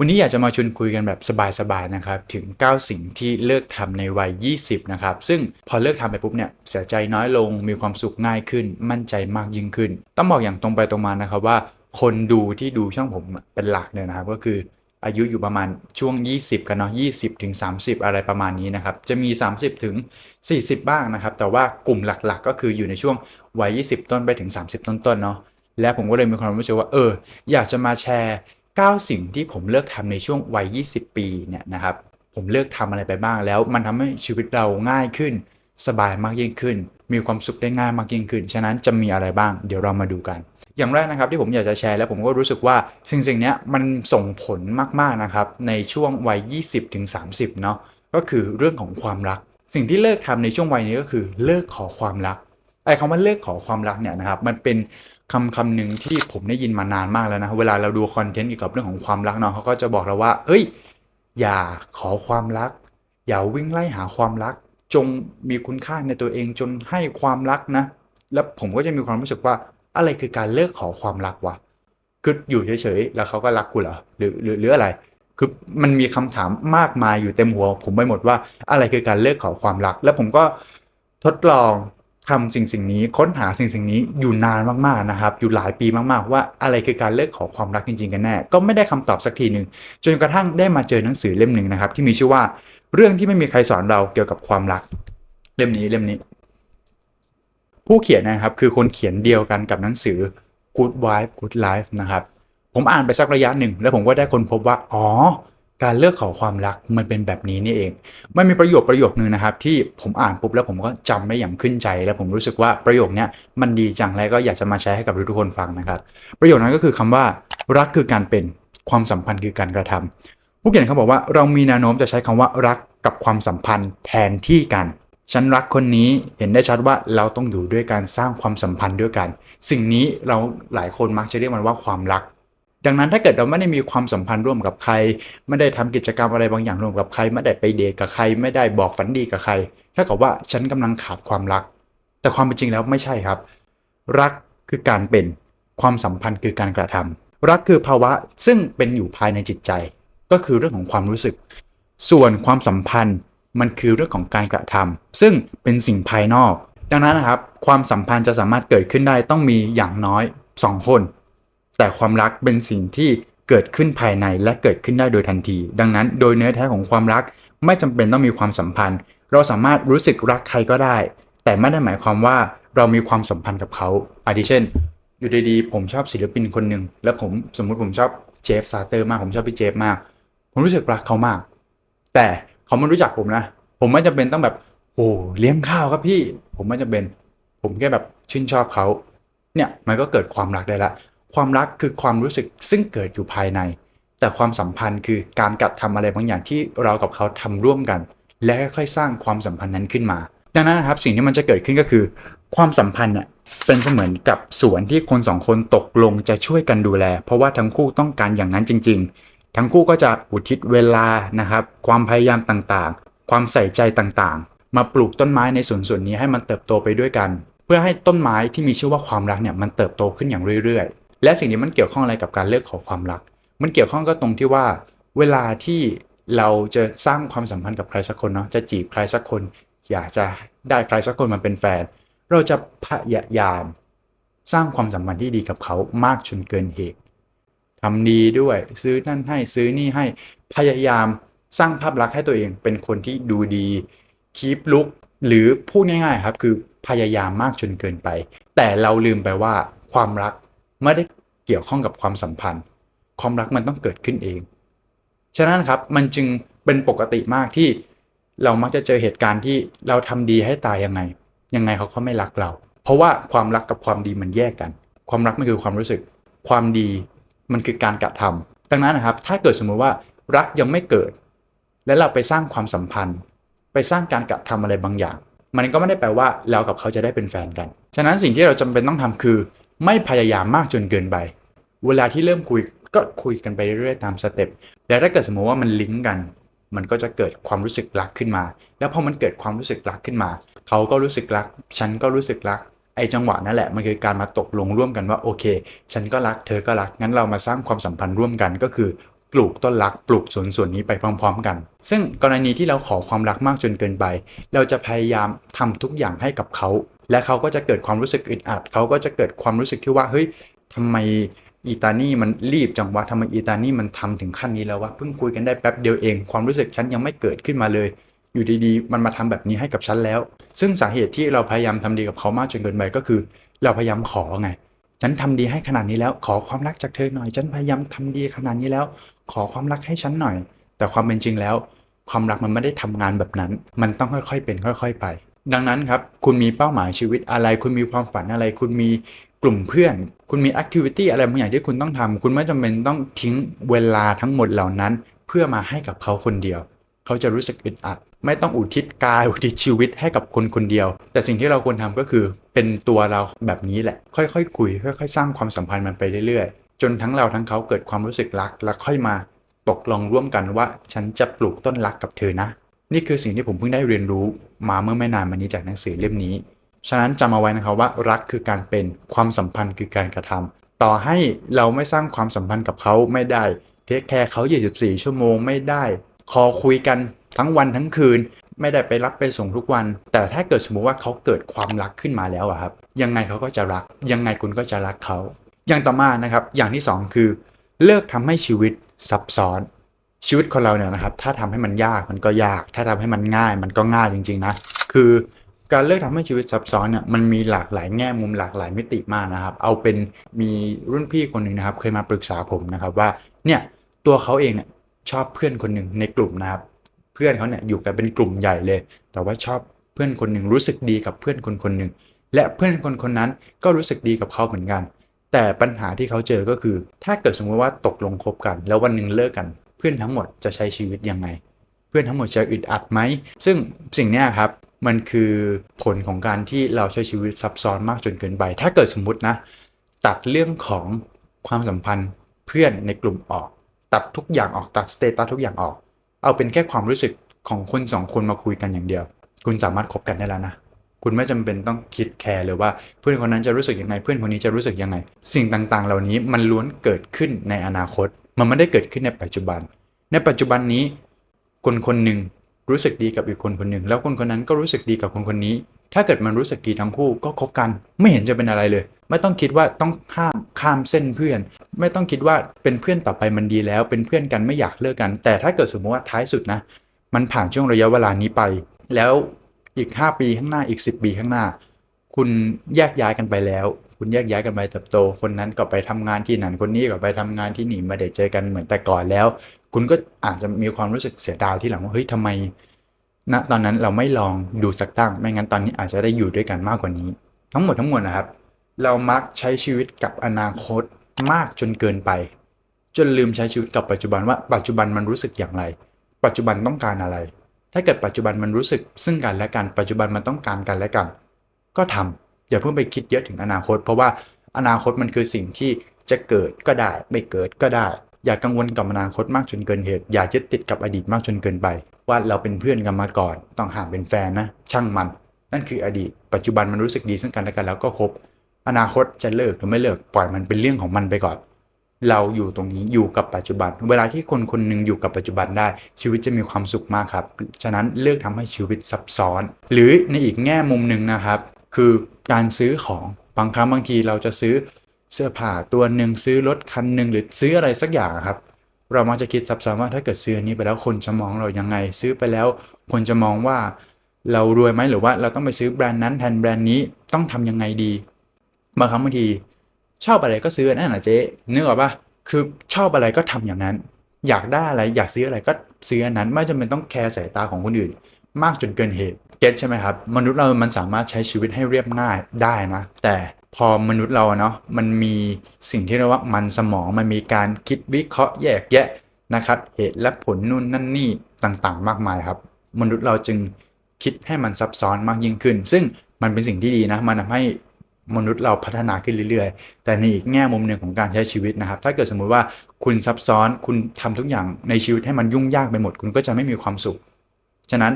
วันนี้อยากจะมาชวนคุยกันแบบสบายๆนะครับถึง 9 สิ่งที่เลิกทำในวัย 20 นะครับ ซึ่งพอเลิกทำไปปุ๊บเนี่ยเสียใจน้อยลงมีความสุขง่ายขึ้น มั่นใจมากยิ่งขึ้น ต้องบอกอย่างตรงไปตรงมานะครับว่า คนดูที่ดูช่องผมเป็นหลักเนี่ยนะครับก็คืออายุอยู่ประมาณช่วง 20 กันเนาะ20 ถึง 30 อะไรประมาณนี้นะครับ จะมี 30 ถึง 40 บ้างนะครับ แต่ว่ากลุ่มหลักๆ ก็คืออยู่ในช่วงวัย 20 ต้นไปถึง 30 ต้นๆเนาะและผมก็เลยมีความรู้สึกว่าเออ อยากจะมาแชร์ 9 สิ่งที่ผมเลิกทำในช่วงวัย 20 ปีเนี่ยนะครับ ผมเลิกทำอะไรไปบ้างแล้ว มันทำให้ชีวิตเราง่ายขึ้น สบายมากยิ่งขึ้น มีความสุขได้ง่ายมากยิ่งขึ้น ฉะนั้นจะมีอะไรบ้าง เดี๋ยวเรามาดูกัน อย่างแรกนะครับที่ผมอยากจะแชร์แล้วผมก็รู้สึกว่าสิ่งสิ่งเนี้ยมันส่งผลมากๆนะครับในช่วงวัย 20ถึง30 เนาะก็คือเรื่องของความรัก สิ่งที่เลิกทำในช่วงวัยนี้ก็คือเลิกขอความรักไอ้คำว่าเลิกขอความรักเนี่ยนะครับมันเป็น คำคำหนึ่งที่ผมได้ยินมานานมากแล้วนะ เวลาเราดูคอนเทนต์เกี่ยวกับเรื่องของความรักเนาะเขาก็จะบอกเราว่า เอ้ย อย่าขอความรัก อย่าวิ่งไล่หาความรัก จงมีคุณค่าในตัวเองจนให้ความรักนะ แล้วผมก็จะมีความรู้สึกว่าอะไรคือการเลิกขอความรักวะคืออยู่เฉยๆแล้วเขาก็รักกูเหรอหรือหรือหรืออะไรคือมันมีคำถามมากมายอยู่เต็มหัว ผมไปหมดว่าอะไรคือการเลิกขอความรัก แล้วผมก็ทดลอง ทำสิ่งสิ่งนี้ค้นหาสิ่งสิ่งนี้อยู่นานมากๆนะครับ อยู่หลายปีมากๆ ว่าอะไรคือการเลิกขอความรักจริงๆกันแน่ ก็ไม่ได้คำตอบสักทีหนึ่งจนกระทั่งได้มาเจอหนังสือเล่มหนึ่งนะครับ ที่มีชื่อว่าเรื่องที่ไม่มีใครสอนเราเกี่ยวกับความรัก เล่มนี้เล่มนี้ ผู้เขียนนะครับคือคนเขียนเดียวกันกับหนังสือ Good Wife Good Life นะครับผมอ่านไปสักระยะหนึ่ง แล้วผมก็ได้คนพบว่าอ๋อ การเลิกขอความรักมันเป็นแบบนี้นี่เอง มันมีประโยคประโยคนึงนะครับ ที่ผมอ่านปุ๊บแล้วผมก็จำได้อย่างขึ้นใจ แล้วผมรู้สึกว่าประโยคนี้มันดีจังแล้วก็อยากจะมาแชร์ให้กับทุกๆคนฟังนะครับ ประโยคนั้นก็คือคำว่า รักคือการเป็นความสัมพันธ์คือการกระทำผู้เขียนเขาบอกว่าเรามีแนวโน้มจะใช้คำว่ารักกับความสัมพันธ์แทนที่กันฉันรักคนนี้เห็นได้ชัดว่าเราต้องอยู่ด้วยการสร้างความสัมพันธ์ด้วยกัน สิ่งนี้เราหลายคนมักจะเรียกมันว่าความรัก ดังนั้นถ้าเกิดเราไม่ได้มีความสัมพันธ์ร่วมกับใคร ไม่ได้ทำกิจกรรมอะไรบางอย่างร่วมกับใคร ไม่ได้ไปเดทกับใคร ไม่ได้บอกฝันดีกับใครถ้ากับว่าฉันกำลังขาดความรัก แต่ความเป็นจริงแล้วไม่ใช่ครับ รักคือการเป็นความสัมพันธ์คือการกระทำรักคือภาวะซึ่งเป็นอยู่ภายในจิตใจ ก็คือเรื่องของความรู้สึก ส่วนความสัมพันธ์มันคือเรื่องของการกระทำซึ่งเป็นสิ่งภายนอก ดังนั้นนะครับ ความสัมพันธ์จะสามารถเกิดขึ้นได้ต้องมีอย่างน้อย 2 คน แต่ความรักเป็นสิ่งที่เกิดขึ้นภายในและเกิดขึ้นได้โดยทันที ดังนั้นโดยเนื้อแท้ของความรักไม่จำเป็นต้องมีความสัมพันธ์ เราสามารถรู้สึกรักใครก็ได้ แต่ไม่ได้หมายความว่าเรามีความสัมพันธ์กับเขาอาทิเช่น อยู่ดีๆผมชอบศิลปินคนหนึ่งแล้วผมสมมุติผมชอบเจฟซาเตอร์มากผมชอบพี่เจฟมาก ผมรู้สึกรักเขามาก แต่เขาไม่รู้จักผมนะ ผมไม่จำเป็นต้องแบบโอ้เลี้ยงข้าวครับพี่ ผมไม่จำเป็น ผมแค่แบบชื่นชอบเขาเนี่ยมันก็เกิดความรักได้ละ ความรักคือความรู้สึกซึ่งเกิดอยู่ภายใน แต่ความสัมพันธ์คือการกระทำอะไรบางอย่างที่เรากับเขาทำร่วมกัน และค่อยๆสร้างความสัมพันธ์นั้นขึ้นมา ดังนั้นนะครับสิ่งที่มันจะเกิดขึ้นก็คือ ความสัมพันธ์เนี่ยเป็นเสมือนกับสวนที่คนสองคนตกลงจะช่วยกันดูแล เพราะว่าทั้งคู่ต้องการอย่างนั้นจริง ๆ ทั้งคู่ก็จะอุทิศเวลานะครับ ความพยายามต่างๆ ความใส่ใจต่างๆ มาปลูกต้นไม้ในสวนส่วนนี้ให้มันเติบโตไปด้วยกัน เพื่อให้ต้นไม้ที่มีชื่อว่าความรักเนี่ยมันเติบโตขึ้นอย่างเรื่อยๆ และสิ่งนี้มันเกี่ยวข้องอะไรกับการเลิกขอความรัก มันเกี่ยวข้องก็ตรงที่ว่า เวลาที่เราจะสร้างความสัมพันธ์กับใครสักคนเนาะจะจีบใครสักคน อยากจะได้ใครสักคนมาเป็นแฟน เราจะพยายาม สร้างความสัมพันธ์ที่ดีกับเขามากจนเกินเหตุทำดีด้วย ซื้อนั่นให้ซื้อนี่ให้พยายามสร้างภาพลักษณ์ให้ตัวเองเป็นคนที่ดูดีคีปลุกหรือพูดง่ายๆครับคือพยายามมากจนเกินไป แต่เราลืมไปว่าความรัก ไม่ได้เกี่ยวข้องกับความสัมพันธ์ ความรักมันต้องเกิดขึ้นเอง ฉะนั้นครับมันจึงเป็นปกติมากที่เรามักจะเจอเหตุการณ์ที่เราทำดีให้ตายยังไง ยังไงเขาก็ไม่รักเรา เพราะว่าความรักกับความดีมันแยกกัน ความรักมันคือความรู้สึก ความดีมันคือการกระทำดังนั้นนะครับ ถ้าเกิดสมมุติว่ารักยังไม่เกิด และเราไปสร้างความสัมพันธ์ ไปสร้างการกระทำอะไรบางอย่าง มันก็ไม่ได้แปลว่าเรากับเขาจะได้เป็นแฟนกัน ฉะนั้นสิ่งที่เราจำเป็นต้องทำคือ ไม่พยายามมากจนเกินไป เวลาที่เริ่มคุยก็คุยกันไปเรื่อยๆตามสเต็ปแล้วถ้าเกิดสมมติว่ามันลิงก์กัน มันก็จะเกิดความรู้สึกรักขึ้นมา แล้วพอมันเกิดความรู้สึกรักขึ้นมา เขาก็รู้สึกรัก ฉันก็รู้สึกรัก ไอ้จังหวะนั่นแหละ มันคือการมาตกลงร่วมกันว่าโอเค ฉันก็รัก เธอก็รัก งั้นเรามาสร้างความสัมพันธ์ร่วมกันก็คือปลูกต้นรักปลูกสวนส่วนนี้ไปพร้อม ๆ กัน ซึ่งกรณีที่เราขอความรักมากจนเกินไป เราจะพยายามทำทุกอย่างให้กับเขา และเขาก็จะเกิดความรู้สึกอึดอัด เขาก็จะเกิดความรู้สึกที่ว่าเฮ้ยทำไมอีตานี่มันรีบจังวะทำไมอีตานี่มันทำถึงขั้นนี้แล้ววะเพิ่งคุยกันได้แป๊บเดียวเอง ความรู้สึกฉันยังไม่เกิดขึ้นมาเลย อยู่ดีๆ มันมาทำแบบนี้ให้กับฉันแล้ว ซึ่งสาเหตุที่เราพยายามทำดีกับเขามากจนเกินไปก็คือ เราพยายามขอไง ฉันทำดีให้ขนาดนี้แล้ว ขอความรักจากเธอหน่อย ฉันพยายามทำดีขนาดนี้แล้ว ขอความรักให้ฉันหน่อย แต่ความเป็นจริงแล้ว ความรักมันไม่ได้ทำงานแบบนั้น มันต้องค่อยๆเป็น ค่อย ๆ ไป ดังนั้นครับ คุณมีเป้าหมายชีวิตอะไร คุณมีความฝันอะไร คุณมีกลุ่มเพื่อน คุณมีแอคทิวิตี้อะไรบางอย่างที่คุณต้องทำคุณไม่จำเป็นต้องทิ้งเวลาทั้งหมดเหล่านั้น เพื่อมาให้กับเขาคนเดียว เขาจะรู้สึกอึดอัด ไม่ต้องอุทิศกายอุทิศชีวิตให้กับคนคนเดียว แต่สิ่งที่เราควรทำก็คือเป็นตัวเราแบบนี้แหละ ค่อยๆคุย ค่อย ๆ สร้างความสัมพันธ์มันไปเรื่อยๆ จนทั้งเราทั้งเขาเกิดความรู้สึกรัก แล้วค่อยมาตกลงร่วมกันว่า ฉันจะปลูกต้นรักกับเธอนะ นี่คือสิ่งที่ผมเพิ่งได้เรียนรู้มาเมื่อไม่นานมานี้จากหนังสือเล่มนี้ ฉะนั้นจำเอาไว้นะครับว่ารักคือการเป็นความสัมพันธ์คือการกระทำต่อให้เราไม่สร้างความสัมพันธ์กับเขาไม่ได้ เทคแคร์เขา 24 ชั่วโมงไม่ได้ คอคุยกันทั้งวันทั้งคืน ไม่ได้ไปรับไปส่งทุกวัน แต่ถ้าเกิดสมมุติว่าเขาเกิดความรักขึ้นมาแล้วอะครับ ยังไงเขาก็จะรัก ยังไงคุณก็จะรักเขา อย่างต่อมานะครับ อย่างที่สองคือ เลิกทำให้ชีวิตซับซ้อน ชีวิตคนเราเนี่ยนะครับ ถ้าทำให้มันยากมันก็ยาก ถ้าทำให้มันง่ายมันก็ง่ายจริง ๆ นะ คือการเลิกทำให้ชีวิตซับซ้อนเนี่ยมันมีหลากหลายแง่มุมหลากหลายมิติมากนะครับ เอาเป็นมีรุ่นพี่คนหนึ่งนะครับ เคยมาปรึกษาผมนะครับว่าเนี่ยตัวเขาเองเนี่ยชอบเพื่อนคนหนึ่งในกลุ่มนะครับ เพื่อนเขาเนี่ยอยู่กันเป็นกลุ่มใหญ่เลย แต่ว่าชอบเพื่อนคนหนึ่งรู้สึกดีกับเพื่อนคนคนหนึ่งและเพื่อนคนคนนั้นก็รู้สึกดีกับเขาเหมือนกัน แต่ปัญหาที่เขาเจอก็คือ ถ้าเกิดสมมติว่าตกลงคบกัน แล้ววันหนึ่งเลิกกัน เพื่อนทั้งหมดจะใช้ชีวิตยังไง เพื่อนทั้งหมดจะอึดอัดไหม ซึ่งสิ่งนี้ครับมันคือผลของการที่เราใช้ชีวิตซับซ้อนมากจนเกินไป ถ้าเกิดสมมตินะ ตัดเรื่องของความสัมพันธ์เพื่อนในกลุ่มออก ตัดทุกอย่างออกตัดสเตตัสทุกอย่างออก เอาเป็นแค่ความรู้สึกของคนสองคนมาคุยกันอย่างเดียว คุณสามารถคบกันได้แล้วนะ คุณไม่จำเป็นต้องคิดแคร์เลยว่าเพื่อนคนนั้นจะรู้สึกยังไง เพื่อนคนนี้จะรู้สึกยังไง สิ่งต่างๆ เหล่านี้มันล้วนเกิดขึ้นในอนาคต มันไม่ได้เกิดขึ้นในปัจจุบัน ในปัจจุบันนี้ คนคนหนึ่งรู้สึกดีกับอีกคนคนหนึ่งแล้วคนคนนั้นก็รู้สึกดีกับคนคนนี้ ถ้าเกิดมันรู้สึกดีทั้งคู่ก็คบกัน ไม่เห็นจะเป็นอะไรเลย ไม่ต้องคิดว่าต้องข้ามข้ามเส้นเพื่อน ไม่ต้องคิดว่าเป็นเพื่อนต่อไปมันดีแล้ว เป็นเพื่อนกันไม่อยากเลิกกัน แต่ถ้าเกิดสมมติว่าท้ายสุดนะ มันผ่านช่วงระยะเวลานี้ไป แล้ว อีก 5 ปีข้างหน้าอีก 10 ปีข้างหน้า คุณแยกย้ายกันไปแล้ว คุณแยกย้ายกันไปเติบโต คนนั้นก็ไปทำงานที่นั่นคนนี้ก็ไปทำงานที่นี่ไม่ได้เจอกันเหมือนแต่ก่อนแล้ว คุณก็อาจจะมีความรู้สึกเสียดายที่หลังว่าเฮ้ยทำไมณตอนนั้นเราไม่ลองดูสักตั้ง ไม่งั้นตอนนี้อาจจะได้อยู่ด้วยกันมากกว่านี้ ทั้งหมดทั้งมวลนะครับ เรามักใช้ชีวิตกับอนาคตมากจนเกินไป จนลืมใช้ชีวิตกับปัจจุบันว่าปัจจุบันมันรู้สึกอย่างไร ปัจจุบันต้องการอะไร ถ้าเกิดปัจจุบันมันรู้สึกซึ่งกันและกัน ปัจจุบันมันต้องการกันและกัน ก็ทำอย่าเพิ่งไปคิดเยอะถึงอนาคต เพราะว่าอนาคตมันคือสิ่งที่จะเกิดก็ได้ไม่เกิดก็ได้ อย่ากังวลกับอนาคตมากจนเกินเหตุ อย่ายึดติดกับอดีตมากจนเกินไป ว่าเราเป็นเพื่อนกันมาก่อน ต้องห่างเป็นแฟนนะ ช่างมัน นั่นคืออดีต ปัจจุบันมันรู้สึกดีซึ่งกันและกันแล้วก็คบ อนาคตจะเลิกหรือไม่เลิกปล่อยมันเป็นเรื่องของมันไปก่อน เราอยู่ตรงนี้อยู่กับปัจจุบัน เวลาที่คนคนหนึ่งอยู่กับปัจจุบันได้ ชีวิตจะมีความสุขมากครับ ฉะนั้นเลือกทำให้ชีวิตซับซ้อน หรือในอีกแง่มุมหนึ่งนะครับ คือการซื้อของบางครั้งบางทีเราจะซื้อเสื้อผ้าตัวหนึ่งซื้อรถคันหนึ่งหรือซื้ออะไรสักอย่างครับเรามักจะคิดซับซ้อนว่าถ้าเกิดซื้อนี้ไปแล้วคนจะมองเรายังไง ซื้อไปแล้ว คนจะมองว่าเรารวยไหมหรือว่าเราต้องไปซื้อแบรนด์นั้นแทนแบรนด์นี้ต้องทำยังไงดีบางครั้งบางที ชอบอะไรก็ซื้อนั่นแหละเจ๊นึกออกปะคือชอบอะไรก็ทำอย่างนั้น อยากได้อะไรอยากซื้ออะไรก็ซื้ออันนั้น ไม่จำเป็นต้องแคร์สายตาของคนอื่น มากจนเกินเหตุเก็ตใช่ไหมครับ มนุษย์เรามันสามารถใช้ชีวิตให้เรียบง่ายได้นะ แต่พอมนุษย์เราเนาะมันมีสิ่งที่เรียกว่ามันสมองมันมีการคิดวิเคราะห์แยกแยะนะครับเหตุและผลนู่นนั่นนี่ต่างๆ มากมายครับ มนุษย์เราจึงคิดให้มันซับซ้อนมากยิ่งขึ้น ซึ่งมันเป็นสิ่งที่ดีนะ มันทำให้ มนุษย์เราพัฒนาขึ้นเรื่อยๆ แต่ในอีกแง่มุมหนึ่งของการใช้ชีวิตนะครับ ถ้าเกิดสมมุติว่าคุณซับซ้อนคุณทำทุกอย่างในชีวิตให้มันยุ่งยากไปหมด คุณก็จะไม่มีความสุข ฉะนั้น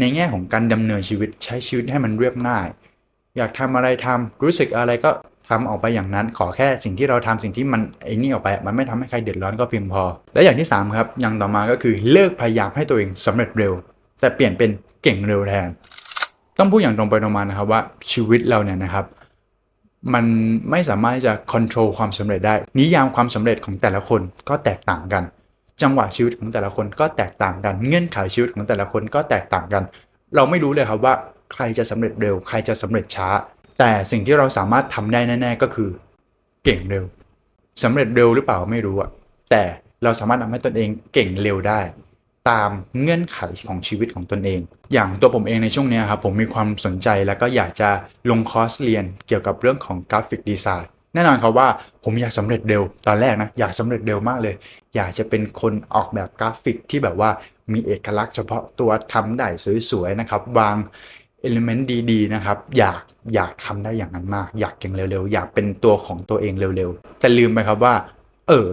ในแง่ของการดำเนินชีวิตใช้ชีวิตให้มันเรียบง่าย อยากทำอะไรทำรู้สึกอะไรก็ทำออกไปอย่างนั้น ขอแค่สิ่งที่เราทำสิ่งที่มันไอ้นี่ออกไป มันไม่ทำให้ใครเดือดร้อนก็เพียงพอ และอย่างที่สามครับ อย่างต่อมาก็คือเลิกพยายามให้ตัวเองสำเร็จเร็ว แต่เปลี่ยนเป็นเก่งเร็วแทน ต้องพูดอย่างตรงไปตรงมานะครับว่าชีวิตเราเนี่ยนะครับ มันไม่สามารถที่จะควบคุมความสำเร็จได้ นิยามความสำเร็จของแต่ละคนก็แตกต่างกัน จังหวะชีวิตของแต่ละคนก็แตกต่างกัน เงื่อนไขชีวิตของแต่ละคนก็แตกต่างกัน เราไม่รู้เลยครับว่าใครจะสำเร็จเร็ว ใครจะสำเร็จช้า แต่สิ่งที่เราสามารถทำได้แน่ ๆ ก็คือ เก่งเร็วสำเร็จเร็วหรือเปล่าไม่รู้อะแต่เราสามารถทำให้ตนเองเก่งเร็วได้ ตามเงื่อนไขของชีวิตของตนเอง อย่างตัวผมเองในช่วงนี้ครับผมมีความสนใจแล้วก็อยากจะลงคอร์สเรียนเกี่ยวกับเรื่องของกราฟิกดีไซน์แน่นอนครับว่าผมอยากสำเร็จเร็วตอนแรกนะอยากสำเร็จเร็วมากเลย อยากจะเป็นคนออกแบบกราฟิกที่แบบว่ามีเอกลักษณ์เฉพาะตัวทำได้สวยๆนะครับวางเอลิเมนต์ดีๆนะครับอยากอยากทำได้อย่างนั้นมาก อยากเก่งเร็วๆ อยากเป็นตัวของตัวเองเร็วๆแต่ลืมไปครับว่า เออ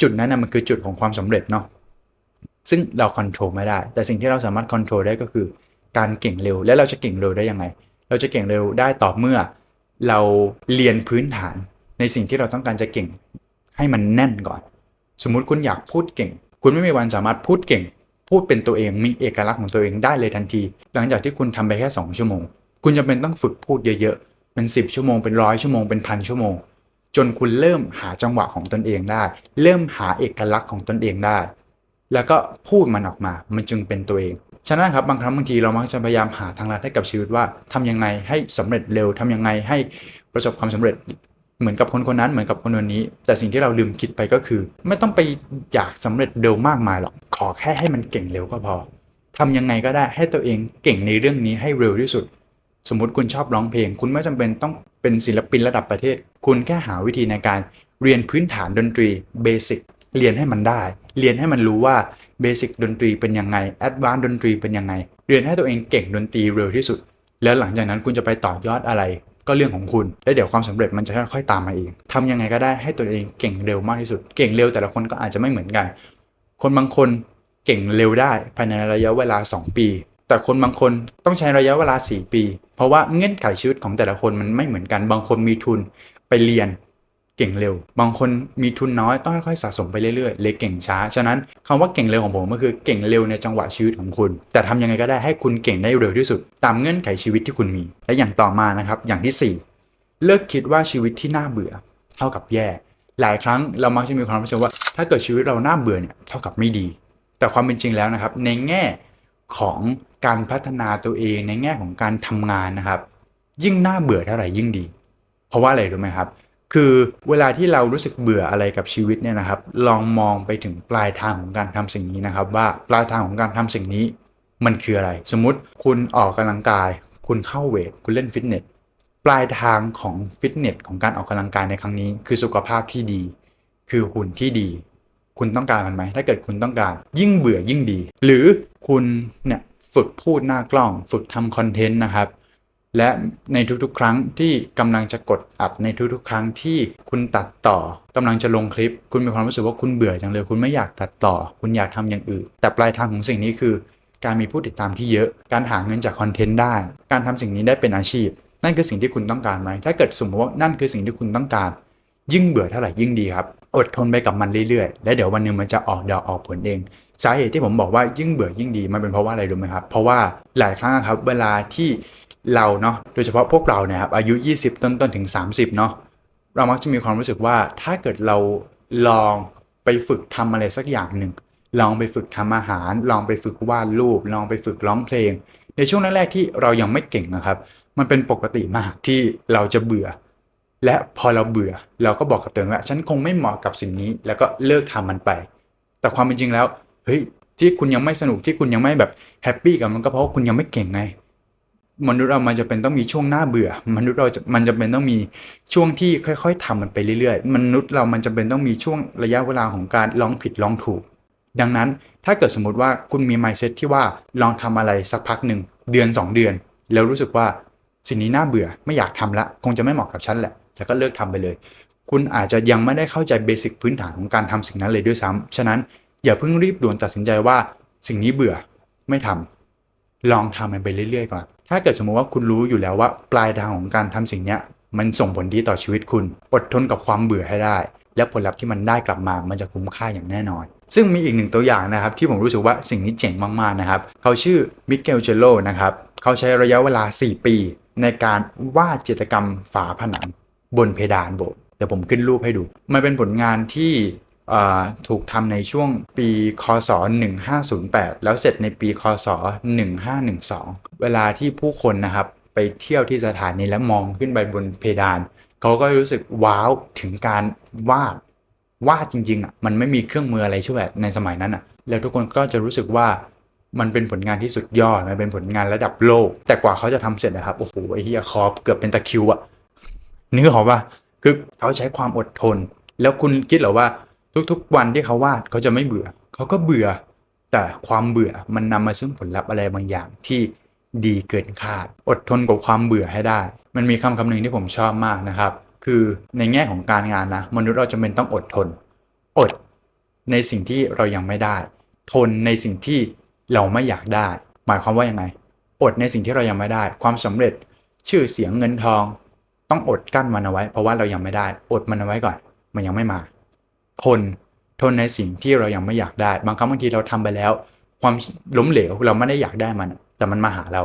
จุดนั้นนะมันคือจุดของความสำเร็จเนาะ ซึ่งเราควบคุมไม่ได้ แต่สิ่งที่เราสามารถควบคุมได้ก็คือ การเก่งเร็ว และเราจะเก่งเร็วได้ยังไง เราจะเก่งเร็วได้ต่อเมื่อ เราเรียนพื้นฐานในสิ่งที่เราต้องการจะเก่งให้มันแน่นก่อน สมมุติคุณอยากพูดเก่ง คุณไม่มีวันสามารถพูดเก่ง พูดเป็นตัวเองมีเอกลักษณ์ของตัวเองได้เลยทันที หลังจากที่คุณทำไปแค่ 2 ชั่วโมง คุณจะเป็นต้องฝึกพูดเยอะๆเป็น 10 ชั่วโมงเป็นร้อยชั่วโมงเป็นพันชั่วโมงจนคุณเริ่มหาจังหวะของตนเองได้ เริ่มหาเอกลักษณ์ของตนเองได้ แล้วก็พูดมันออกมา มันจึงเป็นตัวเอง ฉะนั้นครับบางครั้งบางทีเรามักจะพยายามหาทางลัดให้กับชีวิตว่าทำยังไงให้สำเร็จเร็วทำยังไงให้ประสบความสำเร็จเหมือนกับคนคนนั้นเหมือนกับคนคนนี้ แต่สิ่งที่เราลืมคิดไปก็คือ ไม่ต้องไปอยากสำเร็จเร็วมากมายหรอกขอแค่ให้มันเก่งเร็วก็พอทำยังไงก็ได้ให้ตัวเองเก่งในเรื่องนี้ให้เร็วที่สุด สมมติคุณชอบร้องเพลง คุณไม่จำเป็นต้องเป็นศิลปินระดับประเทศ คุณแค่หาวิธีในการเรียนพื้นฐานดนตรีเบสิกเรียนให้มันได้ เรียนให้มันรู้ว่าเบสิกดนตรีเป็นยังไงแอดวานซ์ดนตรีเป็นยังไง เรียนให้ตัวเองเก่งดนตรีเร็วที่สุด แล้วหลังจากนั้นคุณจะไปต่อยอดอะไรก็เรื่องของคุณ และเดี๋ยวความสำเร็จมันจะค่อยๆตามมาเองทำยังไงก็ได้ให้ตัวเองเก่งเร็วมากที่สุด เก่งเร็วแต่ละคนก็อาจจะไม่เหมือนกัน คนบางคนเก่งเร็วได้ภายในระยะเวลา 2 ปี แต่คนบางคนต้องใช้ระยะเวลา 4 ปี เพราะว่าเงื่อนไขชีวิตของแต่ละคนมันไม่เหมือนกัน บางคนมีทุนไปเรียน เก่งเร็ว บางคนมีทุนน้อยต้องค่อยๆสะสมไปเรื่อยๆ เลยเก่งช้า ฉะนั้นคำว่าเก่งเร็วของผมก็คือเก่งเร็วในจังหวะชีวิตของคุณ แต่ทำยังไงก็ได้ให้คุณเก่งได้เร็วที่สุด ตามเงื่อนไขชีวิตที่คุณมี และอย่างต่อมานะครับ อย่างที่ 4 เลิกคิดว่าชีวิตที่น่าเบื่อ เท่ากับแย่ หลายครั้งเรามักจะมีความรู้สึกว่า ถ้าเกิดชีวิตเราน่าเบื่อเนี่ยเท่ากับไม่ดี แต่ความเป็นจริงแล้วนะครับ ในแง่ของการพัฒนาตัวเองในแง่ของการทำงานนะครับ ยิ่งน่าเบื่อเท่าไหร่ยิ่งดี เพราะว่าอะไรรู้ไหมครับ คือเวลาที่เรารู้สึกเบื่ออะไรกับชีวิตเนี่ยนะครับ ลองมองไปถึงปลายทางของการทำสิ่งนี้นะครับ ว่าปลายทางของการทำสิ่งนี้มันคืออะไร สมมติคุณออกกำลังกาย คุณเข้าเวทคุณเล่นฟิตเนสปลายทางของฟิตเนสของการออกกำลังกายในครั้งนี้ คือสุขภาพที่ดี คือหุ่นที่ดี คุณต้องการมันไหมถ้าเกิดคุณต้องการ ยิ่งเบื่อยิ่งดี หรือคุณเนี่ยฝึกพูดหน้ากล้อง ฝึกทำคอนเทนต์นะครับ และในทุกๆ ครั้งที่กำลังจะกดอัดในทุกๆ ครั้งที่คุณตัดต่อกำลังจะลงคลิป คุณมีความรู้สึกว่าคุณเบื่อจังเลย คุณไม่อยากตัดต่อ คุณอยากทำอย่างอื่น แต่ปลายทางของสิ่งนี้คือ การมีผู้ติดตามที่เยอะ การหาเงินจากคอนเทนต์ได้ การทำสิ่งนี้ได้เป็นอาชีพ นั่นคือสิ่งที่คุณต้องการไหม ถ้าเกิดสมมติว่านั่นคือสิ่งที่คุณต้องการ ยิ่งเบื่อเท่าไหร่ยิ่งดีครับ อดทนไปกับมันเรื่อยๆ และเดี๋ยววันหนึ่งมันจะออกดอกออกผลเอง สาเหตุที่ผมบอกว่ายิ่งเบื่อยิ่งดีมันเป็นเพราะว่าอะไรรู้ไหมครับ เพราะว่าหลายครั้งครับเวลาที่ เราเนาะโดยเฉพาะพวกเราเนี่ยครับอายุ 20 ต้นๆถึง 30เนาะเรามักจะมีความรู้สึกว่าถ้าเกิดเราลองไปฝึกทำอะไรสักอย่างหนึ่งลองไปฝึกทำอาหาร ลองไปฝึกวาดรูป ลองไปฝึกร้องเพลง ในช่วงแรกๆที่เรายังไม่เก่งนะครับ มันเป็นปกติมากที่เราจะเบื่อ และพอเราเบื่อ เราก็บอกกับตัวเองว่าฉันคงไม่เหมาะกับสิ่งนี้ แล้วก็เลิกทำมันไป แต่ความเป็นจริงแล้วเฮ้ยที่คุณยังไม่สนุกที่คุณยังไม่แบบแฮปปี้กับมันก็เพราะว่าคุณยังไม่เก่งไง มนุษย์เรามันจะเป็นต้องมีช่วงหน้าเบื่อ มนุษย์เราจะมันจะเป็นต้องมีช่วงที่ค่อย ๆทำมันไปเรื่อยๆ มนุษย์เรามันจะเป็นต้องมีช่วงระยะเวลาของการลองผิดลองถูก ดังนั้นถ้าเกิดสมมติว่าคุณมี mindset ที่ว่าลองทำอะไรสักพักหนึ่งเดือน 2 เดือน แล้วรู้สึกว่าสิ่งนี้น่าเบื่อไม่อยากทำละคงจะไม่เหมาะกับฉันแหละแล้วก็เลิกทำไปเลย คุณอาจจะยังไม่ได้เข้าใจเบสิกพื้นฐานของการทำสิ่งนั้นเลยด้วยซ้ำฉะนั้นอย่าเพิ่งรีบด่วนตัดสินใจว่าสิ่งนี้เบื่อไม่ทำลองทำมันไปเรื่อยๆก่อน ถ้าเกิดสมมติว่าคุณรู้อยู่แล้วว่า ปลายทางของการทำสิ่งเนี้ยมันส่งผลดีต่อชีวิตคุณ อดทนกับความเบื่อให้ได้ และผลลัพธ์ที่มันได้กลับมามันจะคุ้มค่าอย่างแน่นอน ซึ่งมีอีกหนึ่งตัวอย่างนะครับ ที่ผมรู้สึกว่าสิ่งนี้เจ๋งมากๆนะครับ เขาชื่อมิเกลเจโลนะครับเขาใช้ระยะเวลา 4 ปี ในการวาดจิตรกรรมฝาผนังบนเพดานโบสถ์เดี๋ยวผมขึ้นรูปให้ดู มันเป็นผลงานที่ ถูกทำในช่วงปีคศ 1508 แล้วเสร็จในปีคศ 1512 เวลาที่ผู้คนนะครับไปเที่ยวที่สถานีและมองขึ้นไปบนเพดาน เขาก็รู้สึกว้าวถึงการวาดวาดจริงๆอะมันไม่มีเครื่องมืออะไรช่วยในสมัยนั้นอะ แล้วทุกคนก็จะรู้สึกว่ามันเป็นผลงานที่สุดยอด มันเป็นผลงานระดับโลก แต่กว่าเขาจะทำเสร็จนะครับ โอ้โห ไอ้เหี้ยคอเกือบเป็นตะคิวอะนึกออกปะคือเขาใช้ความอดทน แล้วคุณคิดเหรอว่า ทุกๆ วันที่เขาวาดเขาจะไม่เบื่อ เขาก็เบื่อ แต่ความเบื่อมันนำมาซึ่งผลลัพธ์อะไรบางอย่างที่ดีเกินคาด อดทนกับความเบื่อให้ได้ มันมีคำคำหนึ่งที่ผมชอบมากนะครับ คือในแง่ของการงานนะ มนุษย์เราจำเป็นต้องอดทน อดในสิ่งที่เรายังไม่ได้ ทนในสิ่งที่เราไม่อยากได้ หมายความว่ายังไง อดในสิ่งที่เรายังไม่ได้ ความสำเร็จชื่อเสียงเงินทอง ต้องอดกั้นมันเอาไว้ เพราะว่าเรายังไม่ได้ อดมันเอาไว้ก่อน มันยังไม่มา ทนทนในสิ่งที่เรายังไม่อยากได้ บางครั้งบางทีเราทำไปแล้ว ความล้มเหลวเราไม่ได้อยากได้มัน แต่มันมาหาเรา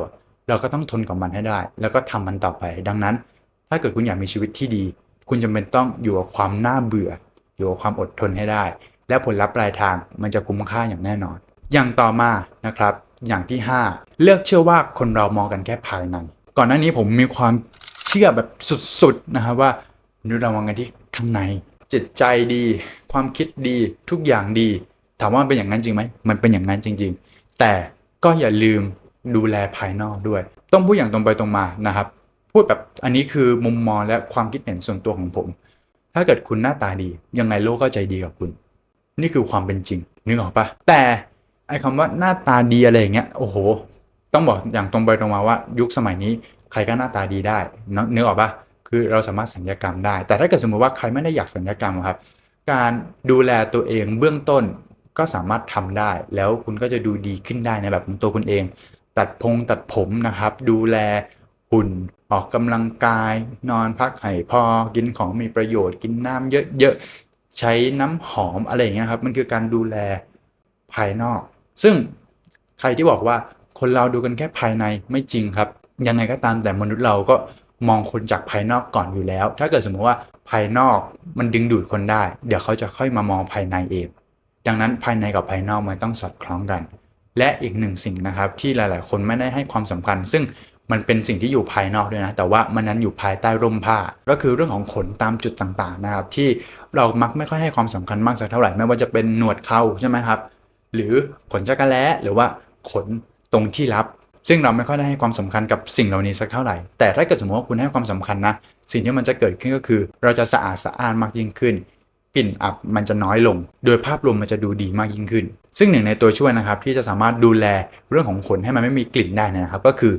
เราก็ต้องทนกับมันให้ได้ แล้วก็ทำมันต่อไป ดังนั้น ถ้าเกิดคุณอยากมีชีวิตที่ดี คุณจำเป็นต้องอยู่กับความน่าเบื่อ อยู่กับความอดทนให้ได้ และผลลัพธ์ปลายทางมันจะคุ้มค่าอย่างแน่นอน อย่างต่อมานะครับ อย่างที่ 5 เลือกเชื่อว่าคนเรามองกันแค่ภายใน ก่อนหน้านี้ผมมีความเชื่อแบบสุดๆนะครับว่านุษย์เรามองกันที่ข้างในจิตใจดี ความคิดดีทุกอย่างดี ถามว่ามันเป็นอย่างนั้นจริงไหมมันเป็นอย่างนั้นจริง ๆ แต่ก็อย่าลืมดูแลภายนอกด้วย ต้องพูดอย่างตรงไปตรงมานะครับ พูดแบบอันนี้คือมุมมองและความคิดเห็นส่วนตัวของผม ถ้าเกิดคุณหน้าตาดี ยังไงโลกก็ใจดีกับคุณ นี่คือความเป็นจริงนึกออกปะแต่ไอ้คำว่าหน้าตาดีอะไรอย่างเงี้ยโอ้โห ต้องบอกอย่างตรงไปตรงมาว่า ยุคสมัยนี้ใครก็หน้าตาดีได้นึกออกปะคือเราสามารถสัญญกรรมได้ แต่ถ้าเกิดสมมติว่าใครไม่ได้อยากสัญญกรรมครับ การดูแลตัวเองเบื้องต้นก็สามารถทำได้ แล้วคุณก็จะดูดีขึ้นได้ในแบบของตัวคุณเอง ตัดพงตัดผมนะครับ ดูแลหุ่นออกกำลังกาย นอนพักให้พอกินของมีประโยชน์กินน้ำเยอะๆ ใช้น้ำหอมอะไรอย่างเงี้ยครับ มันคือการดูแลภายนอก ซึ่งใครที่บอกว่าคนเราดูกันแค่ภายในไม่จริงครับ ยังไงก็ตามแต่มนุษย์เราก็ มองคนจากภายนอกก่อนอยู่แล้ว ถ้าเกิดสมมติว่าภายนอกมันดึงดูดคนได้ เดี๋ยวเขาจะค่อยมามองภายในเอง ดังนั้นภายในกับภายนอกมันต้องสอดคล้องกัน และอีกหนึ่งสิ่งนะครับที่หลาย ๆ คนไม่ได้ให้ความสำคัญ ซึ่งมันเป็นสิ่งที่อยู่ภายนอกด้วยนะ แต่ว่ามันนั้นอยู่ภายใต้ร่มผ้า ก็คือเรื่องของขนตามจุดต่าง ๆ นะครับ ที่เรามักไม่ค่อยให้ความสำคัญมากสักเท่าไหร่ ไม่ว่าจะเป็นหนวดเขาใช่ไหมครับ หรือขนจักรแล้หรือว่าขนตรงที่รับ ซึ่งเราไม่ค่อยได้ให้ความสำคัญกับสิ่งเหล่านี้สักเท่าไหร่ แต่ถ้าเกิดสมมติว่าคุณให้ความสำคัญนะ สิ่งที่มันจะเกิดขึ้นก็คือ เราจะสะอาดสะอ้านมากยิ่งขึ้น กลิ่นอับมันจะน้อยลง โดยภาพรวมมันจะดูดีมากยิ่งขึ้น ซึ่งหนึ่งในตัวช่วยนะครับ ที่จะสามารถดูแลเรื่องของขนให้มันไม่มีกลิ่นได้นยนะครับ ก็คือ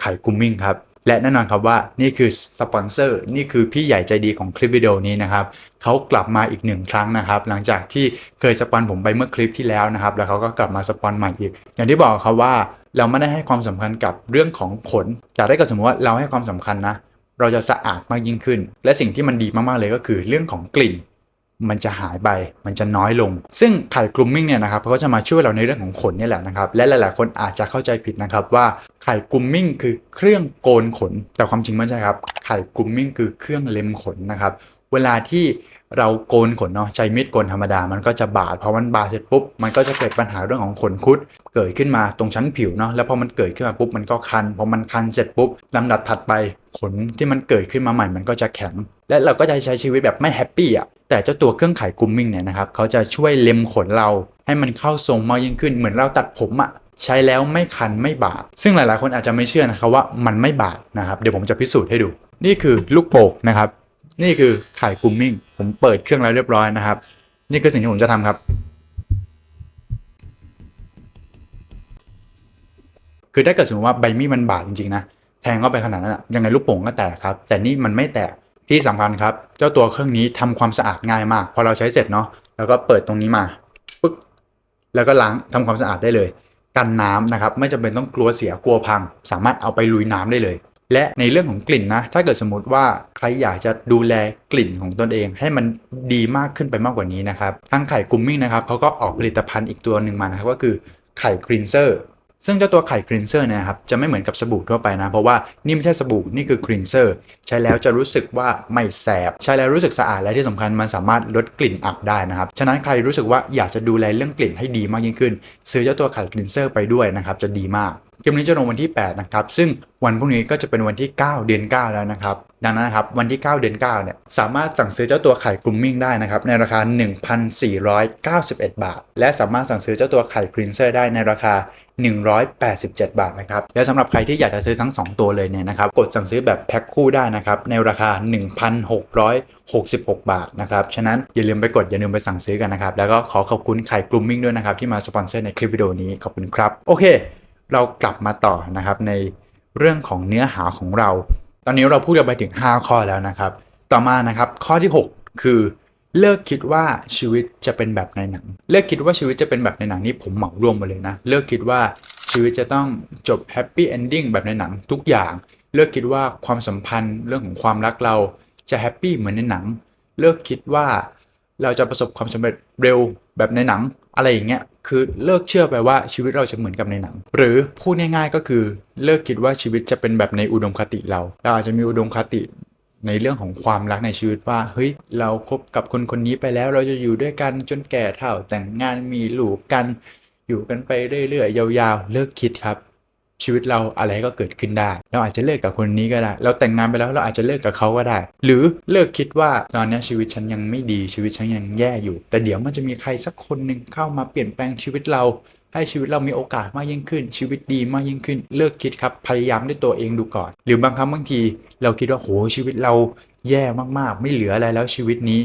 ไข่กุมมิ่งครับ และแน่นอนครับว่านี่คือสปอนเซอร์นี่คือพี่ใหญ่ใจดีของคลิปวิดีโอนี้นะครับเขากลับมาอีกหนึ่งครั้งนะครับ หลังจากที่เคยสปอนผมไปเมื่อคลิปที่แล้วนะครับ แล้วเขาก็กลับมาสปอนใหม่อีก อย่างที่บอกครับว่าเราไม่ได้ให้ความสำคัญกับเรื่องของขนแต่ถ้าเกิดสมมติว่าเราให้ความสำคัญนะ เราจะสะอาดมากยิ่งขึ้น และสิ่งที่มันดีมากๆเลยก็คือเรื่องของกลิ่นมันจะหายไป มันจะน้อยลง ซึ่งไข่กลุ่มมิ่งเนี่ยนะครับเขาก็จะมาช่วยเราในเรื่องของขนนี่แหละนะครับ และหลาย ๆ คนอาจจะเข้าใจผิดนะครับว่า ไข่กลุ่มมิ่งคือเครื่องโกนขน แต่ความจริงไม่ใช่ครับ ไข่กลุ่มมิ่งคือเครื่องเล็มขนนะครับ เวลาที่เราโกนขนเนาะใช้มีดโกนธรรมดา มันก็จะบาดพอมันบาดเสร็จปุ๊บมันก็จะเกิดปัญหาเรื่องของขนคุด เกิดขึ้นมาตรงชั้นผิวเนาะแล้วพอมันเกิดขึ้นมาปุ๊บมันก็คันพอมันคันเสร็จปุ๊บลำดับถัดไปขนที่มันเกิดขึ้นมาใหม่มันก็จะแข็ง และเราก็จะใช้ชีวิตแบบไม่แฮปปี้อะแต่เจ้าตัวเครื่องไขกลุ่มมิ่งเนี่ยนะครับเขาจะช่วยเล็มขนเราให้มันเข้าทรงมากยิ่งขึ้นเหมือนเราตัดผมอะ ใช้แล้วไม่คันไม่บาด ซึ่งหลายๆ คนอาจจะไม่เชื่อนะครับว่ามันไม่บาดนะครับเดี๋ยวผมจะพิสูจน์ให้ดู นี่คือลูกโป่งนะครับ นี่คือไข่กลุ่มมิ่ง ผมเปิดเครื่องแล้วเรียบร้อยนะครับ นี่คือสิ่งที่ผมจะทำครับ คือถ้าเกิดสมมติว่าใบมีดมันบาดจริงๆนะแทงเข้าไปขนาดนั้นยังไงลูกโป่งก็แตกครับ แต่นี่มันไม่แตกที่สำคัญครับ เจ้าตัวเครื่องนี้ทำความสะอาดง่ายมาก พอเราใช้เสร็จเนาะแล้วก็เปิดตรงนี้มาปึ๊กแล้วก็ล้างทำความสะอาดได้เลย กันน้ำนะครับไม่จำเป็นต้องกลัวเสียกลัวพัง สามารถเอาไปลุยน้ำได้เลย และในเรื่องของกลิ่นนะ ถ้าเกิดสมมติว่าใครอยากจะดูแลกลิ่นของตนเอง ให้มันดีมากขึ้นไปมากกว่านี้นะครับทางไข่กุมมิ่งนะครับเขาก็ออกผลิตภัณฑ์อีกตัวหนึ่งมานะครับก็คือไข่ครีนเซอร์ ซึ่งเจ้าตัวไข่ครีนเซอร์นะครับจะไม่เหมือนกับสบู่ทั่วไปนะ เพราะว่านี่ไม่ใช่สบู่นี่คือครีนเซอร์ใช้แล้วจะรู้สึกว่าไม่แสบ ใช้แล้วรู้สึกสะอาดและที่สำคัญมันสามารถลดกลิ่นอับได้นะครับ ฉะนั้นใครรู้สึกว่าอยากจะดูแลเรื่องกลิ่นให้ดีมากยิ่งขึ้น ซื้อเจ้าตัวไข่ครีนเซอร์ไปด้วยนะครับจะดีมาก ลิปนี้จะลงวันที่ 8 นะครับ ซึ่งวันพรุ่งนี้ก็จะเป็นวันที่ 9 เดือน 9 แล้วนะครับ ดังนั้นนะครับวันที่ 9 เดือน 9 เนี่ยสามารถสั่งซื้อเจ้าตัวไข่กลุ่มมิ่งได้นะครับ ในราคา 1,491 บาท และสามารถสั่งซื้อเจ้าตัวไข่ครีนเซอร์ได้ในราคา 187 บาทนะครับ และสำหรับใครที่อยากจะซื้อทั้ง 2 ตัวเลยเนี่ยนะครับกดสั่งซื้อแบบแพ็คคู่ได้นะครับในราคา 1,666 บาทนะครับฉะนั้นอย่าลืมไปกดอย่าลืมไปสั่งซื้อกันนะครับแล้วก็ขอขอบคุณไข่กลุ่มมิ่งด้วยนะครับที่มาสปอนเซอร์ในคลิปวิดีโอนี้ขอบคุณครับโอเค เรากลับมาต่อนะครับในเรื่องของเนื้อหาของเรา ตอนนี้เราพูดกันไปถึง 5 ข้อแล้วนะครับ ต่อมานะครับข้อที่ 6 คือ เลิกคิดว่าชีวิตจะเป็นแบบในหนัง เลิกคิดว่าชีวิตจะเป็นแบบในหนังนี่ผมเหมารวมมาเลยนะ เลิกคิดว่าชีวิตจะต้องจบแฮปปี้เอนดิ้งแบบในหนังทุกอย่าง เลิกคิดว่าความสัมพันธ์เรื่องของความรักเราจะแฮปปี้เหมือนในหนัง เลิกคิดว่าเราจะประสบความสำเร็จเร็ว แบบในหนังอะไรอย่างเงี้ยคือเลิกเชื่อไปว่าชีวิตเราจะเหมือนกับในหนัง หรือพูดง่ายๆก็คือเลิกคิดว่าชีวิตจะเป็นแบบในอุดมคติเราเราอาจจะมีอุดมคติในเรื่องของความรักในชีวิตว่าเฮ้ยเราคบกับคนคนนี้ไปแล้วเราจะอยู่ด้วยกันจนแก่เฒ่าแต่งงานมีลูกกัน อยู่กันไปเรื่อยๆยาวๆ เลิกคิดครับ ชีวิตเราอะไรก็เกิดขึ้นได้ เราอาจจะเลิกกับคนนี้ก็ได้ เราแต่งงานไปแล้วเราอาจจะเลิกกับเขาก็ได้ หรือเลิกคิดว่าตอนนี้ชีวิตฉันยังไม่ดีชีวิตฉันยังแย่อยู่ แต่เดี๋ยวมันจะมีใครสักคนหนึ่งเข้ามาเปลี่ยนแปลงชีวิตเรา ให้ชีวิตเรามีโอกาสมากยิ่งขึ้น ชีวิตดีมากยิ่งขึ้น เลิกคิดครับพยายามด้วยตัวเองดูก่อน หรือบางครั้งบางที เราคิดว่าโหชีวิตเราแย่มากๆ ไม่เหลืออะไรแล้วชีวิตนี้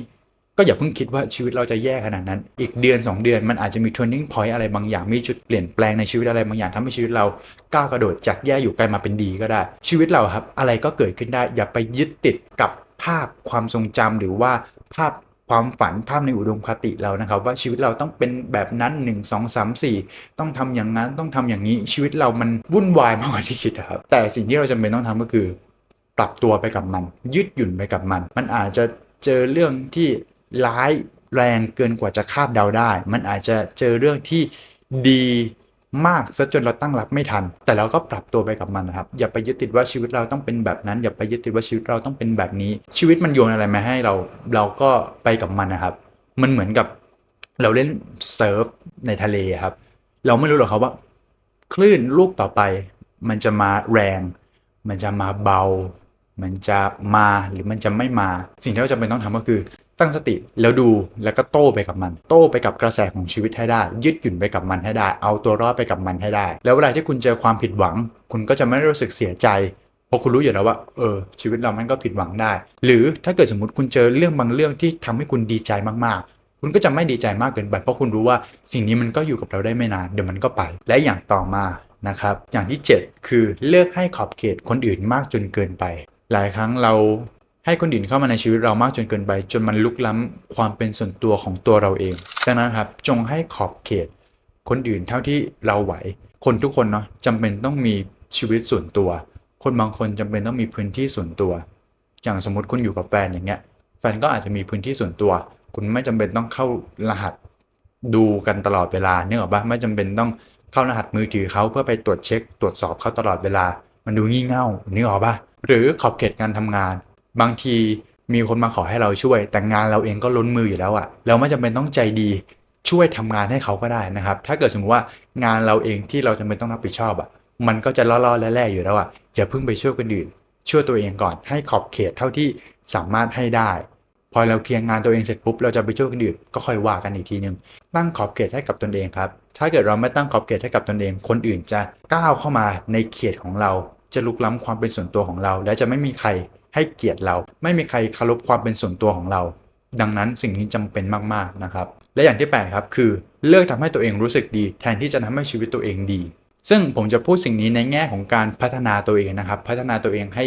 ก็อย่าเพิ่งคิดว่าชีวิตเราจะแย่ขนาดนั้น อีกเดือน 2 เดือนมันอาจจะมี turning point อะไรบางอย่างมีจุดเปลี่ยนแปลงในชีวิตอะไรบางอย่างทำให้ชีวิตเราก้าวกระโดดจากแย่อยู่กลายมาเป็นดีก็ได้ ชีวิตเราครับอะไรก็เกิดขึ้นได้ อย่าไปยึดติดกับภาพความทรงจำหรือว่าภาพความฝันภาพในอุดมคติเรานะครับ ว่าชีวิตเราต้องเป็นแบบนั้น1 2 3 4 ต้องทำอย่างนั้นต้องทำอย่างนี้ชีวิตเรามันวุ่นวายมากกว่าที่คิดครับ แต่สิ่งที่เราจำเป็นต้องทำก็คือ ปรับตัวไปกับมัน ยืดหยุ่นไปกับมัน มันอาจจะเจอเรื่องที่ ร้ายแรงเกินกว่าจะคาดเดาได้ มันอาจจะเจอเรื่องที่ดีมากซะจนเราตั้งรับไม่ทัน แต่เราก็ปรับตัวไปกับมันนะครับ อย่าไปยึดติดว่าชีวิตเราต้องเป็นแบบนั้น อย่าไปยึดติดว่าชีวิตเราต้องเป็นแบบนี้ ชีวิตมันโยนอะไรมาให้เราเราก็ไปกับมันนะครับ มันเหมือนกับเราเล่นเซิร์ฟในทะเลครับ เราไม่รู้หรอกครับว่า คลื่นลูกต่อไป มันจะมาแรง มันจะมาเบา มันจะมาหรือมันจะไม่มา สิ่งที่เราจำเป็นต้องทำก็คือ ตั้งสติแล้วดูแล้วก็โต้ไปกับมัน โต้ไปกับกระแสของชีวิตให้ได้ยืดหยุ่นไปกับมันให้ได้ เอาตัวรอดไปกับมันให้ได้ แล้วเวลาที่คุณเจอความผิดหวัง คุณก็จะไม่รู้สึกเสียใจเพราะคุณรู้อยู่แล้วว่าเออชีวิตเรามันก็ผิดหวังได้ หรือถ้าเกิดสมมติคุณเจอเรื่องบางเรื่องที่ทำให้คุณดีใจมากๆ คุณก็จะไม่ดีใจมากเกินไปเพราะคุณรู้ว่าสิ่งนี้มันก็อยู่กับเราได้ไม่นานเดี๋ยวมันก็ไป และอย่างต่อมานะครับอย่างที่ 7 คือเลิกให้ขอบเขตคนอื่นมากจนเกินไป หลายครั้งเรา ให้คนอื่นเข้ามาในชีวิตเรามากจนเกินไป จนมันลุกล้ำความเป็นส่วนตัวของตัวเราเองดังนั้นครับจงให้ขอบเขต คนอื่นเท่าที่เราไหว คนทุกคนเนาะจำเป็นต้องมีชีวิตส่วนตัว คนบางคนจำเป็นต้องมีพื้นที่ส่วนตัว อย่างสมมติคุณอยู่กับแฟนอย่างเงี้ยแฟนก็อาจจะมีพื้นที่ส่วนตัว คุณไม่จำเป็นต้องเข้ารหัสดูกันตลอดเวลาเนื่องจากว่าไม่จำเป็นต้องเข้ารหัสมือถือเขาเพื่อไปตรวจเช็ค ตรวจสอบเขาตลอดเวลา มันดูงี่เง่าเนึกออกปะหรือขอบเขตการทำงาน บางทีมีคนมาขอให้เราช่วย แต่งานเราเองก็ล้นมืออยู่แล้วอะเราไม่จำเป็นต้องใจดีช่วยทำงานให้เขาก็ได้นะครับ ถ้าเกิดสมมติว่างานเราเองที่เราจำเป็นต้องรับผิดชอบอะมันก็จะล่อๆแล่ๆอยู่แล้วอะอย่าเพิ่งไปช่วยคนอื่น ช่วยตัวเองก่อน ให้ขอบเขตเท่าที่สามารถให้ได้ พอเราเคลียร์งานตัวเองเสร็จปุ๊บเราจะไปช่วยคนอื่นก็ค่อยว่ากันอีกทีนึงตั้งขอบเขตให้กับตนเองครับ ถ้าเกิดเราไม่ตั้งขอบเขตให้กับตนเอง คนอื่นจะก้าวเข้ามาในเขตของเราจะลุกล้ำความเป็นส่วนตัวของเรา และจะไม่มีใคร ให้เกียรติเรา ไม่มีใครเคารพความเป็นส่วนตัวของเรา ดังนั้นสิ่งนี้จำเป็นมากๆนะครับ และอย่างที่แปดครับคือเลิกทำให้ตัวเองรู้สึกดี แทนที่จะทำให้ชีวิตตัวเองดี ซึ่งผมจะพูดสิ่งนี้ในแง่ของการพัฒนาตัวเองนะครับ พัฒนาตัวเองให้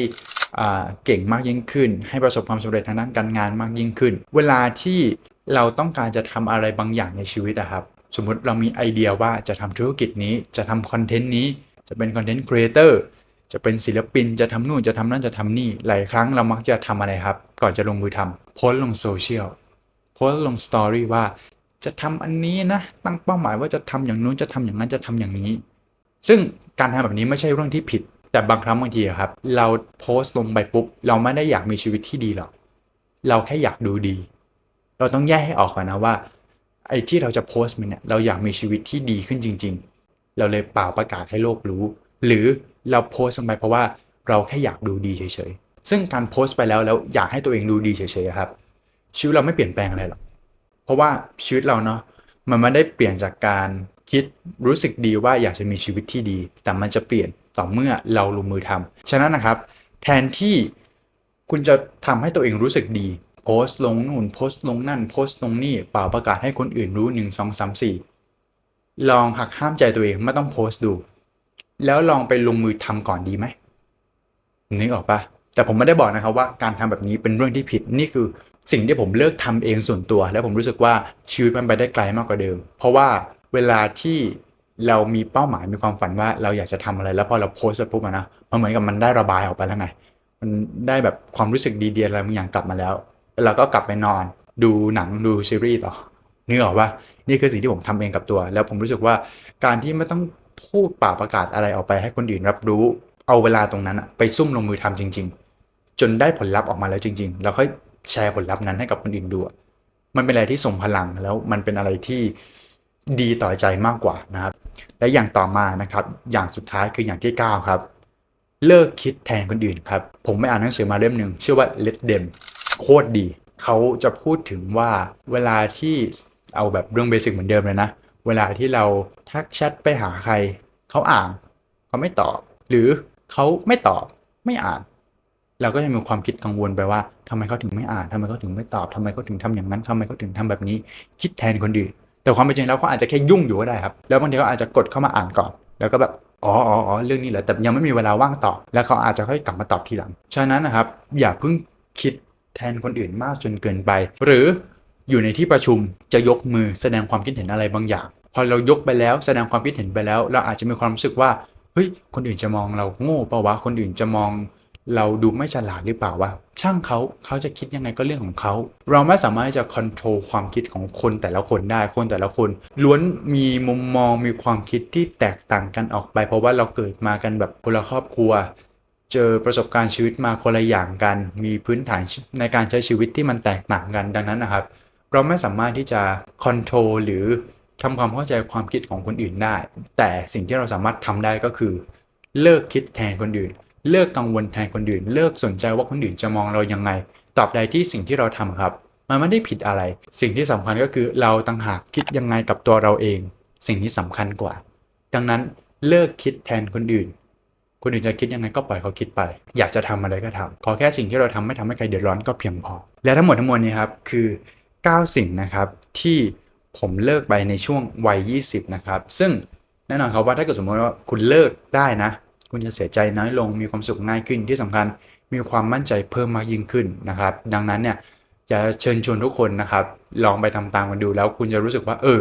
เก่งมากยิ่งขึ้น ให้ประสบความสำเร็จทางด้านการงานมากยิ่งขึ้น เวลาที่เราต้องการจะทำอะไรบางอย่างในชีวิตอะครับ สมมุติเรามีไอเดียว่าจะทำธุรกิจนี้จะทำคอนเทนต์นี้จะเป็นคอนเทนต์ครีเอเตอร์ จะเป็นศิลปินจะทำนู่นจะทำนั่นจะทำนี่ หลายครั้งเรามักจะทำอะไรครับ ก่อนจะลงมือทำโพสลงโซเชียลโพสลงสตอรี่ว่าจะทำอันนี้นะ ตั้งเป้าหมายว่าจะทำอย่างนู้นจะทำอย่างนั้นจะทำอย่างนี้ ซึ่งการทำแบบนี้ไม่ใช่เรื่องที่ผิด แต่บางครั้งบางทีครับ เราโพสต์ลงไปปุ๊บ เราไม่ได้อยากมีชีวิตที่ดีหรอกเราแค่อยากดูดี เราต้องแยกให้ออกก่อนนะว่า ไอ้ที่เราจะโพสต์มันเนี่ยเราอยากมีชีวิตที่ดีขึ้นจริง ๆ เราเลยเป่าประกาศให้โลกรู้ หรือ เราโพสต์ลงไปเพราะว่าเราแค่อยากดูดีเฉยๆ ซึ่งการโพสต์ไปแล้วแล้วอยากให้ตัวเองดูดีเฉยๆครับ ชีวิตเราไม่เปลี่ยนแปลงอะไรหรอก เพราะว่าชีวิตเราเนาะมันไม่ได้เปลี่ยนจากการคิดรู้สึกดีว่าอยากจะมีชีวิตที่ดี แต่มันจะเปลี่ยนต่อเมื่อเราลงมือทำฉะนั้นนะครับ แทนที่คุณจะทำให้ตัวเองรู้สึกดีโพสต์ลงนู่นโพสต์ลงนั่นโพสต์ลงนี่เปล่าประกาศให้คนอื่นรู้หนึ่งสองสามสี่ลองหักห้ามใจตัวเองไม่ต้องโพสต์ดู แล้วลองไปลงมือทำก่อนดีไหมนึกออกปะแต่ผมไม่ได้บอกนะครับว่าการทำแบบนี้เป็นเรื่องที่ผิดนี่คือสิ่งที่ผมเลิกทำเองส่วนตัว แล้วผมรู้สึกว่าชีวิตมันไปได้ไกลมากกว่าเดิม เพราะว่าเวลาที่เรามีเป้าหมายมีความฝันว่าเราอยากจะทำอะไร แล้วพอเราโพสต์ปปุ๊บนะมันเหมือนกับมันได้ระบายออกไปแล้วไง มันได้แบบความรู้สึกดีๆอะไรบางอย่างกลับมาแล้วแล้วเราก็กลับไปนอน ดูหนังดูซีรีส์ต่อนึกออกว่านี่คือสิ่งที่ผมทำเองกับตัว แล้วผมรู้สึกว่าการที่ไม่ต้อง พูดป่าประกาศอะไรออกไปให้คนอื่นรับรู้ เอาเวลาตรงนั้นอะไปซุ่มลงมือทำจริง ๆ จนได้ผลลัพธ์ออกมาแล้วจริง ๆ แล้วค่อยแชร์ผลลัพธ์นั้นให้กับคนอื่นดู มันเป็นอะไรที่ส่งพลังแล้วมันเป็นอะไรที่ดีต่อใจมากกว่านะครับ และอย่างต่อมานะครับ อย่างสุดท้ายคืออย่างที่ 9 ครับ เลิกคิดแทนคนอื่นครับ ผมไม่อ่านหนังสือมาเล่มหนึ่งชื่อว่า Let Them โคตรดี เขาจะพูดถึงว่าเวลาที่เอาแบบเรื่องเบสิกเหมือนเดิมเลยนะ เวลาที่เราทักแชทไปหาใคร เขาอ่านเขาไม่ตอบ หรือเขาไม่ตอบไม่อ่าน เราก็จะมีความคิดกังวลไปว่าทำไมเขาถึงไม่อ่านทำไมเขาถึงไม่ตอบทำไมเขาถึงทำอย่างนั้นทำไมเขาถึงทำแบบนี้ คิดแทนคนอื่นแต่ความเป็นจริงแล้วเขาอาจจะแค่ยุ่งอยู่ก็ได้ครับ แล้วบางทีเขาอาจจะกดเข้ามาอ่านก่อน แล้วก็แบบอ๋ออ๋ออ๋อเรื่องนี้เหรอแต่ยังไม่มีเวลาว่างตอบ แล้วเขาอาจจะค่อยกลับมาตอบทีหลัง ฉะนั้นนะครับ อย่าเพิ่งคิดแทนคนอื่นมากจนเกินไป หรือ อยู่ในที่ประชุมจะยกมือแสดงความคิดเห็นอะไรบางอย่าง พอเรายกไปแล้วแสดงความคิดเห็นไปแล้ว เราอาจจะมีความรู้สึกว่าเฮ้ยคนอื่นจะมองเราโง่เปล่าวะคนอื่นจะมอง เราดูไม่ฉลาดหรือเปล่าวะช่างเขาเขาจะคิดยังไงก็เรื่องของเขา เราไม่สามารถจะควบคุมความคิดของคนแต่ละคนได้คนแต่ละคน ล้วนมีมุมมองมีความคิดที่แตกต่างกันออกไป เพราะว่าเราเกิดมากันแบบคนละครอบครัวเจอประสบการณ์ชีวิตมาคนละอย่างกัน มีพื้นฐานในการใช้ชีวิตที่มันแตกต่างกันดังนั้นนะครับ เราไม่สามารถที่จะควบคุมหรือทำความเข้าใจความคิดของคนอื่นได้ แต่สิ่งที่เราสามารถทำได้ก็คือ เลิกคิดแทนคนอื่น เลิกกังวลแทนคนอื่น เลิกสนใจว่าคนอื่นจะมองเรายังไงตราบใดที่สิ่งที่เราทำครับ มันไม่ได้ผิดอะไร สิ่งที่สำคัญก็คือเราต่างหากคิดยังไงกับตัวเราเอง สิ่งที่สำคัญกว่า ดังนั้นเลิกคิดแทนคนอื่น คนอื่นจะคิดยังไงก็ปล่อยเขาคิดไป อยากจะทำอะไรก็ทำขอแค่สิ่งที่เราทำไม่ทำให้ใครเดือดร้อนก็เพียงพอ และทั้งหมดทั้งมวลนี้ครับคือ 9 สิ่งนะครับที่ผมเลิกไปในช่วงวัย 20 นะครับ ซึ่งแน่นอนครับว่าถ้าเกิดสมมติว่าคุณเลิกได้นะ คุณจะเสียใจน้อยลง มีความสุขง่ายขึ้นที่สำคัญมีความมั่นใจเพิ่มมากยิ่งขึ้นนะครับ ดังนั้นเนี่ยจะเชิญชวนทุกคนนะครับ ลองไปทำตามกันดูแล้วคุณจะรู้สึกว่า เออ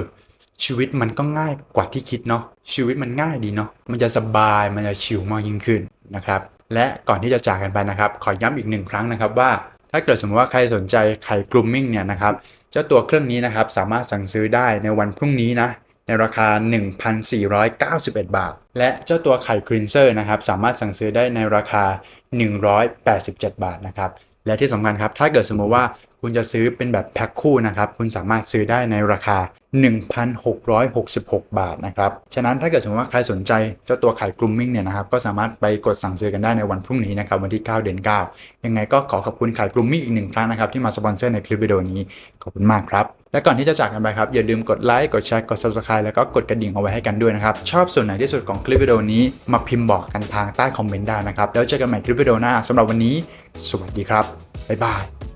ชีวิตมันก็ง่ายกว่าที่คิดเนาะชีวิตมันง่ายดีเนาะมันจะสบายมันจะชิลมากยิ่งขึ้นนะครับ และก่อนที่จะจากกันไปนะครับ ขอย้ำอีกหนึ่งครั้งนะครับว่า ถ้าเกิดสมมติว่าใครสนใจไข่กลุ่มมิ่งเนี่ยนะครับเจ้าตัวเครื่องนี้นะครับสามารถสั่งซื้อได้ในวันพรุ่งนี้นะในราคา 1,491 บาท และเจ้าตัวไข่ครีนเซอร์นะครับสามารถสั่งซื้อได้ในราคา 187 บาทนะครับและที่สำคัญครับถ้าเกิดสมมติว่า คุณจะซื้อเป็นแบบแพ็คคู่นะครับ คุณสามารถซื้อได้ในราคา 1,666 บาทนะครับ ฉะนั้นถ้าเกิดสมมติว่าใครสนใจเจ้าตัวไข่กลุ่มมิ่งเนี่ยนะครับ ก็สามารถไปกดสั่งซื้อกันได้ในวันพรุ่งนี้นะครับ วันที่ 9 เดือน 9 ยังไงก็ขอขอบคุณไข่กลุ่มมิ่งอีกหนึ่งครั้งนะครับ ที่มาสปอนเซอร์ในคลิปวิดีโอนี้ ขอบคุณมากครับ และก่อนที่จะจากกันไปครับอย่าลืมกดไลค์ กดแชร์ กด subscribe แล้วก็กดกระดิ่งเอาไว้ให้กันด้วยนะครับ ชอบส่วนไหนที่สุดของคลิปวิดีโอนี้ มาพิมพ์บอกกันทางใต้คอมเมนต์ได้นะครับ แล้วเจอกันใหม่คลิปวิดีโอหน้าสำหรับวันนี้ สวัสดีครับบ๊ายบาย